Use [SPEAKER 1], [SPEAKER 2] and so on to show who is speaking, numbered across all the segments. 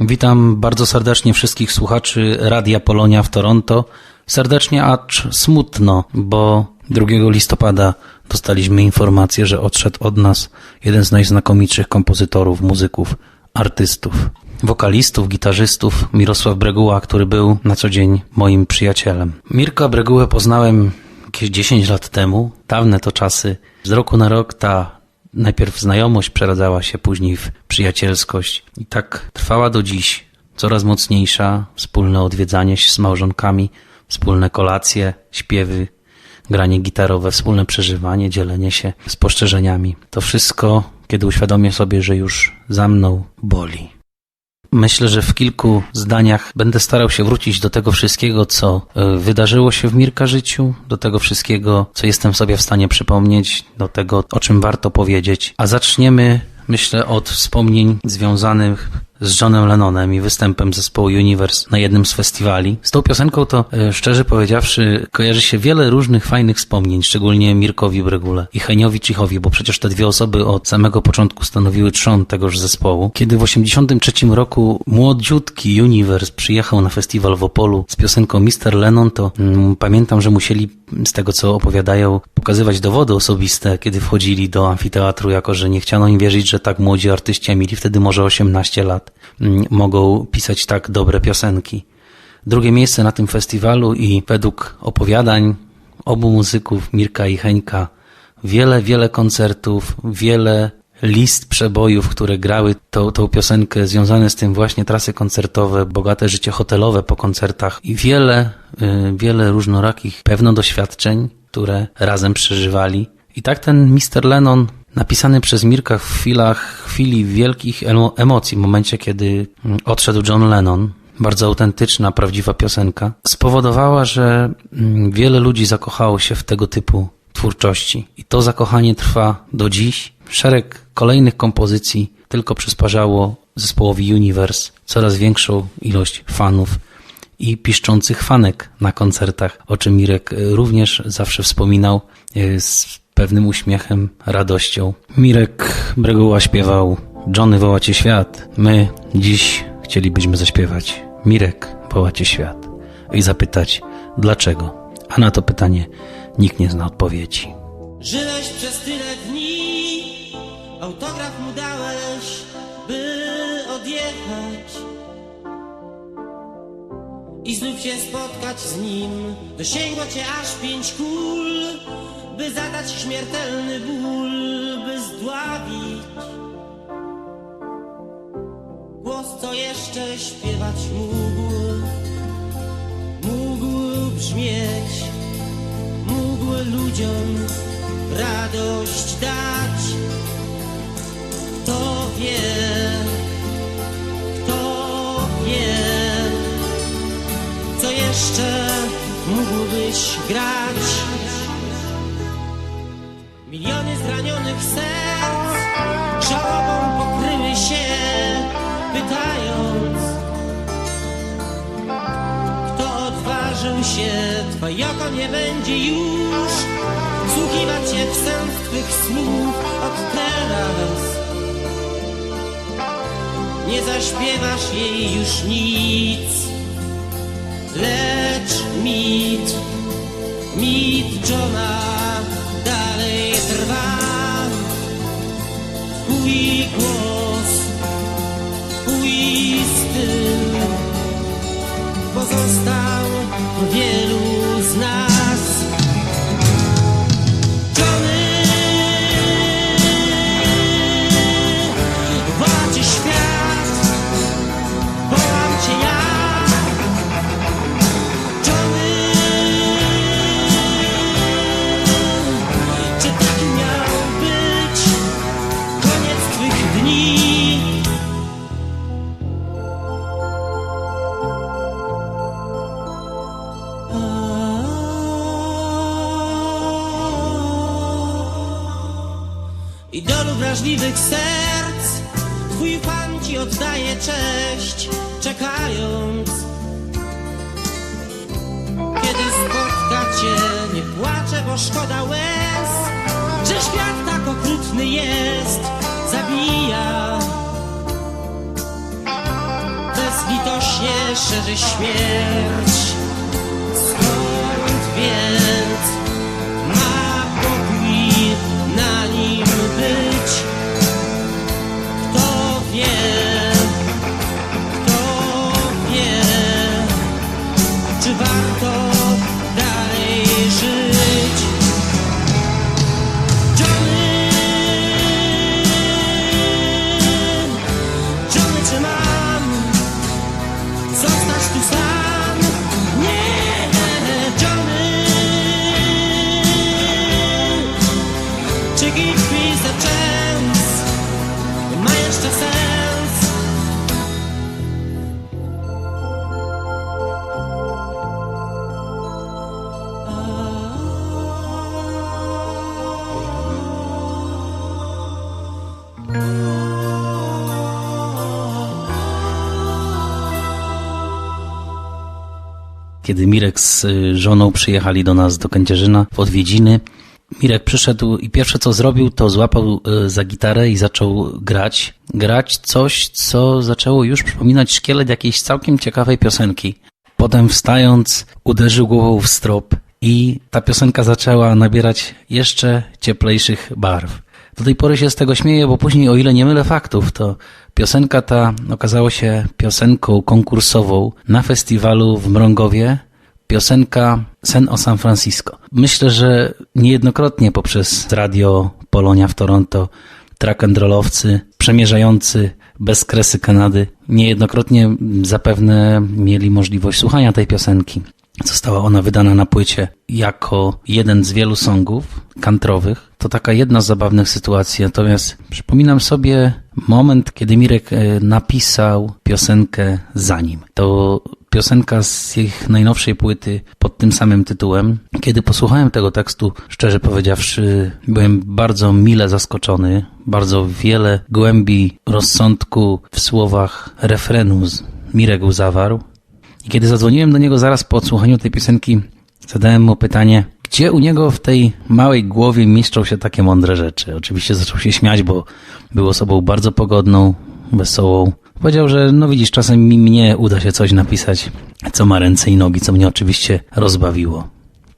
[SPEAKER 1] Witam bardzo serdecznie wszystkich słuchaczy Radia Polonia w Toronto. Serdecznie, acz smutno, bo 2 listopada dostaliśmy informację, że odszedł od nas jeden z najznakomitszych kompozytorów, muzyków, artystów, wokalistów, gitarzystów, Mirosław Breguła, który był na co dzień moim przyjacielem. Mirka Bregułę poznałem jakieś 10 lat temu, dawne to czasy. Z roku na rok ta najpierw znajomość przeradzała się później w przyjacielskość i tak trwała do dziś. Coraz mocniejsza, wspólne odwiedzanie się z małżonkami, wspólne kolacje, śpiewy, granie gitarowe, wspólne przeżywanie, dzielenie się spostrzeżeniami. To wszystko, kiedy uświadomię sobie, że już za mną boli. Myślę, że w kilku zdaniach będę starał się wrócić do tego wszystkiego, co e, wydarzyło się w Mirka życiu, do tego wszystkiego, co jestem sobie w stanie przypomnieć, do tego, o czym warto powiedzieć. A zaczniemy, myślę, od wspomnień związanych z Johnem Lennonem i występem zespołu Universe na jednym z festiwali. Z tą piosenką to, e, szczerze powiedziawszy, kojarzy się wiele różnych fajnych wspomnień, szczególnie Mirkowi Bregule i Heniowi Cichowi, bo przecież te dwie osoby od samego początku stanowiły trzon tegoż zespołu. Kiedy w 1983 roku młodziutki Universe przyjechał na festiwal w Opolu z piosenką Mr. Lennon, to mm, pamiętam, że musieli, z tego co opowiadają, pokazywać dowody osobiste, kiedy wchodzili do amfiteatru, jako że nie chciano im wierzyć, że tak młodzi artyści, mieli wtedy może 18 lat, mogą pisać tak dobre piosenki. Drugie miejsce na tym festiwalu i według opowiadań obu muzyków, Mirka i Heńka, wiele, wiele koncertów, wiele list przebojów, które grały tą, tą piosenkę, związane z tym właśnie trasy koncertowe, bogate życie hotelowe po koncertach i wiele, y, wiele różnorakich pewno doświadczeń, które razem przeżywali. I tak ten Mr. Lennon, napisany przez Mirka w chwilach, chwili wielkich emo- emocji, w momencie kiedy mm, odszedł John Lennon, bardzo autentyczna, prawdziwa piosenka, spowodowała, że mm, wiele ludzi zakochało się w tego typu twórczości. I to zakochanie trwa do dziś. Szereg kolejnych kompozycji tylko przysparzało zespołowi Universe coraz większą ilość fanów i piszczących fanek na koncertach, o czym Mirek y, również zawsze wspominał y, z pewnym uśmiechem, radością. Mirek Breguła śpiewał Johnny woła cię świat. My dziś chcielibyśmy zaśpiewać Mirek woła cię świat i zapytać dlaczego. A na to pytanie nikt nie zna odpowiedzi.
[SPEAKER 2] Żyłeś przez tyle dni, autograf mu dałeś, by odjechać i znów się spotkać z nim. Dosięgło cię aż pięć kul, by zadać śmiertelny ból, by zdławić. Głos, co jeszcze śpiewać mógł, mógł brzmieć mógł ludziom radość dać. Kto wie, jeszcze mógłbyś grać? Miliony zranionych serc żałobą pokryły się, pytając, kto odważył się, twoje oko nie będzie już Słuchiwać się w sens twych słów od teraz. Nie zaśpiewasz jej już nic Lecz mit, mit Johna dalej trwa. Twój głos, twój styl pozostał wrażliwych serc. Twój fan ci oddaje cześć Czekając. Kiedy spotka cię Nie płaczę, bo szkoda łez. Że świat tak okrutny jest Zabija. Właśnie szerzy śmierć. survive.
[SPEAKER 1] Kiedy Mirek z y, żoną przyjechali do nas do Kędzierzyna w odwiedziny, Mirek przyszedł i pierwsze co zrobił, to złapał y, za gitarę i zaczął grać. Grać coś, co zaczęło już przypominać szkielet jakiejś całkiem ciekawej piosenki. Potem wstając, uderzył głową w strop i ta piosenka zaczęła nabierać jeszcze cieplejszych barw. Do tej pory się z tego śmieję, bo później, o ile nie mylę faktów, to piosenka ta okazała się piosenką konkursową na festiwalu w Mrągowie. Piosenka Sen o San Francisco. Myślę, że niejednokrotnie poprzez radio Polonia w Toronto track and rollowcy przemierzający bez kresy Kanady niejednokrotnie zapewne mieli możliwość słuchania tej piosenki. Została ona wydana na płycie jako jeden z wielu songów kantrowych. To taka jedna z zabawnych sytuacji. Natomiast przypominam sobie moment, kiedy Mirek e, napisał piosenkę za nim. To piosenka z ich najnowszej płyty pod tym samym tytułem. Kiedy posłuchałem tego tekstu, szczerze powiedziawszy, byłem bardzo mile zaskoczony. Bardzo wiele głębi rozsądku w słowach refrenu Mirek zawarł. I kiedy zadzwoniłem do niego zaraz po odsłuchaniu tej piosenki, zadałem mu pytanie, gdzie u niego w tej małej głowie mieszczą się takie mądre rzeczy. Oczywiście zaczął się śmiać, bo był osobą bardzo pogodną, wesołą. Powiedział, że no widzisz, czasem mi mnie uda się coś napisać, co ma ręce i nogi, co mnie oczywiście rozbawiło.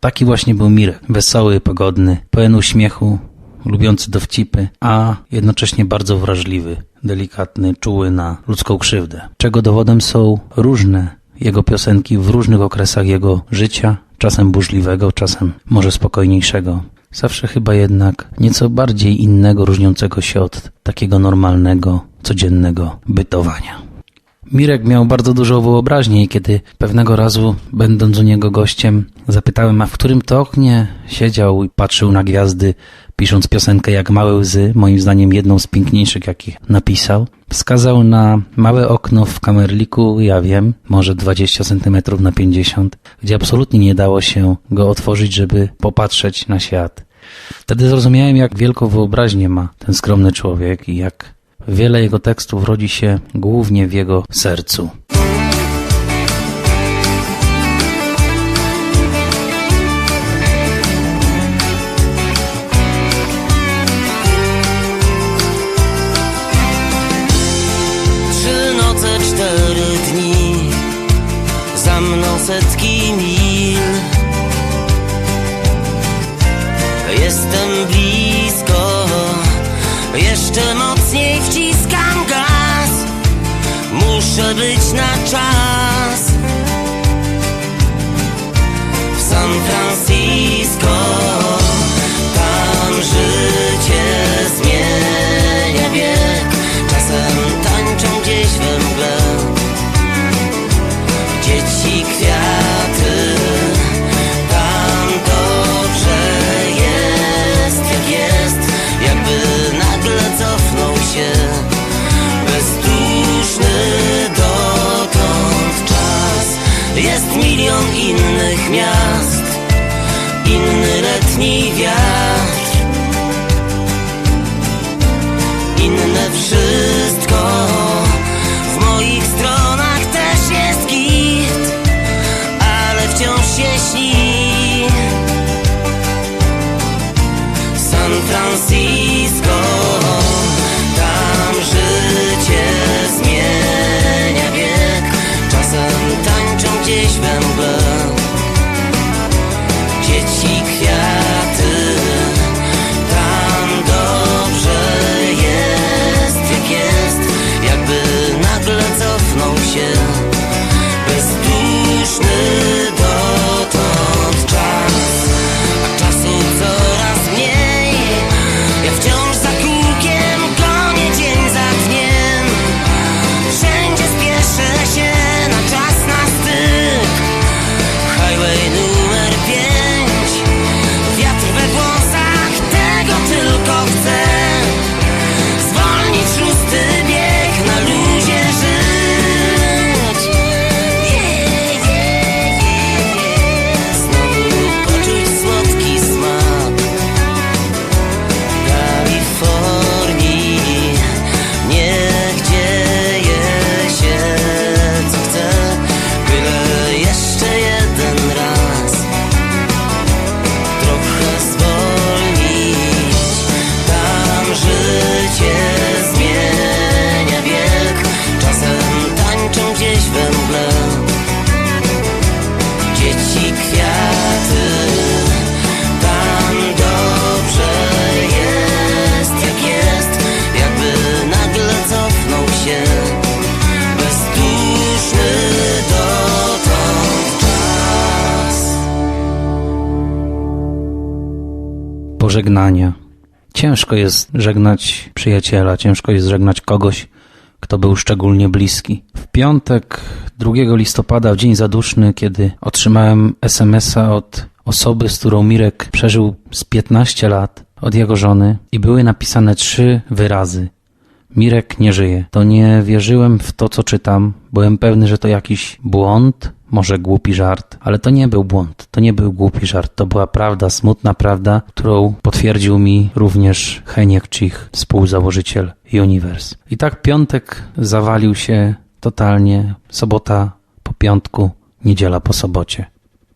[SPEAKER 1] Taki właśnie był Mirek. Wesoły, pogodny, pełen uśmiechu, lubiący dowcipy, a jednocześnie bardzo wrażliwy, delikatny, czuły na ludzką krzywdę. Czego dowodem są różne jego piosenki w różnych okresach jego życia, czasem burzliwego, czasem może spokojniejszego. Zawsze chyba jednak nieco bardziej innego, różniącego się od takiego normalnego, codziennego bytowania. Mirek miał bardzo dużą wyobraźnię i kiedy pewnego razu, będąc u niego gościem, zapytałem, a w którym to oknie siedział i patrzył na gwiazdy, pisząc piosenkę jak małe łzy, moim zdaniem jedną z piękniejszych, jakich napisał, wskazał na małe okno w kamerliku, ja wiem, może 20 cm na 50, gdzie absolutnie nie dało się go otworzyć, żeby popatrzeć na świat. Wtedy zrozumiałem, jak wielką wyobraźnię ma ten skromny człowiek i jak wiele jego tekstów rodzi się głównie w jego sercu.
[SPEAKER 2] Setki mil Jestem blisko Jeszcze mocniej wciskam gaz. Muszę być na czas
[SPEAKER 1] Pożegnania. Ciężko jest żegnać przyjaciela, ciężko jest żegnać kogoś, kto był szczególnie bliski. W piątek 2 listopada, w dzień zaduszny, kiedy otrzymałem SMS-a od osoby, z którą Mirek przeżył z 15 lat, od jego żony, i były napisane trzy wyrazy. Mirek nie żyje. To nie wierzyłem w to, co czytam. Byłem pewny, że to jakiś błąd, może głupi żart, ale to nie był błąd, to nie był głupi żart, to była prawda, smutna prawda, którą potwierdził mi również Heniek Cich, współzałożyciel Universe. I tak piątek zawalił się totalnie, sobota po piątku, niedziela po sobocie.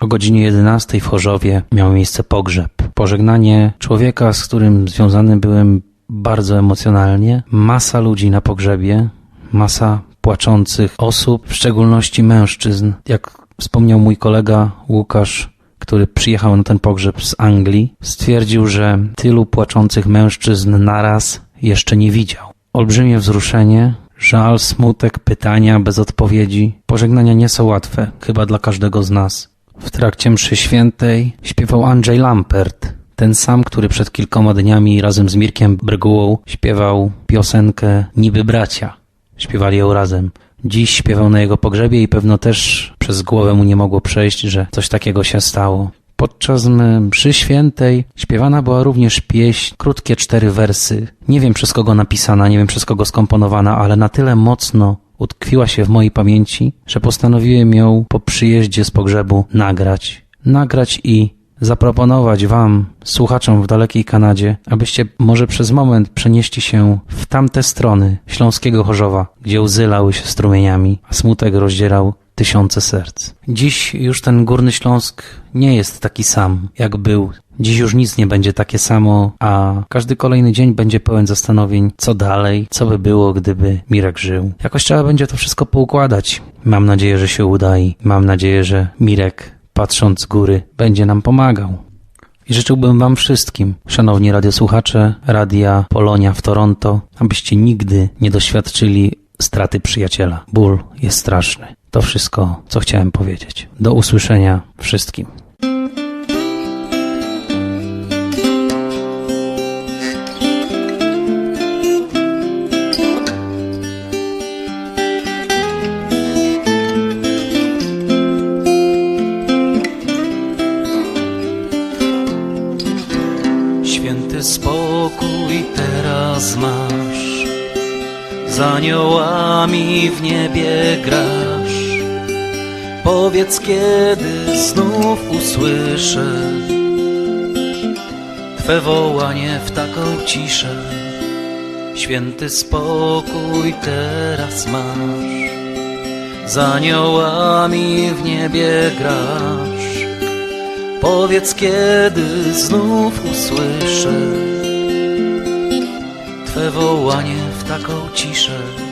[SPEAKER 1] O godzinie 11 w Chorzowie miał miejsce pogrzeb. Pożegnanie człowieka, z którym związany byłem bardzo emocjonalnie. Masa ludzi na pogrzebie, masa płaczących osób, w szczególności mężczyzn. Jak wspomniał mój kolega Łukasz, który przyjechał na ten pogrzeb z Anglii, stwierdził, że tylu płaczących mężczyzn naraz jeszcze nie widział. Olbrzymie wzruszenie, żal, smutek, pytania bez odpowiedzi. Pożegnania nie są łatwe, chyba dla każdego z nas. W trakcie mszy świętej śpiewał Andrzej Lampert, ten sam, który przed kilkoma dniami razem z Mirkiem Brygułą śpiewał piosenkę Niby Bracia. Śpiewali ją razem. Dziś śpiewał na jego pogrzebie i pewno też przez głowę mu nie mogło przejść, że coś takiego się stało. Podczas mszy świętej śpiewana była również pieśń, krótkie cztery wersy. Nie wiem przez kogo napisana, nie wiem przez kogo skomponowana, ale na tyle mocno utkwiła się w mojej pamięci, że postanowiłem ją po przyjeździe z pogrzebu nagrać. Nagrać i zaproponować Wam, słuchaczom w dalekiej Kanadzie, abyście może przez moment przenieśli się w tamte strony Śląskiego Chorzowa, gdzie łzy lały się strumieniami, a smutek rozdzierał tysiące serc. Dziś już ten Górny Śląsk nie jest taki sam, jak był. Dziś już nic nie będzie takie samo, a każdy kolejny dzień będzie pełen zastanowień, co dalej, co by było, gdyby Mirek żył. Jakoś trzeba będzie to wszystko poukładać. Mam nadzieję, że się uda i mam nadzieję, że Mirek patrząc z góry, będzie nam pomagał. I życzyłbym Wam wszystkim, szanowni radiosłuchacze Radia Polonia w Toronto, abyście nigdy nie doświadczyli straty przyjaciela. Ból jest straszny. To wszystko, co chciałem powiedzieć. Do usłyszenia wszystkim. Teraz masz, z aniołami w niebie grasz. Powiedz, kiedy znów usłyszę Twe wołanie w taką ciszę. Święty spokój teraz masz, z aniołami w niebie grasz. Powiedz, kiedy znów usłyszę wołanie w taką ciszę.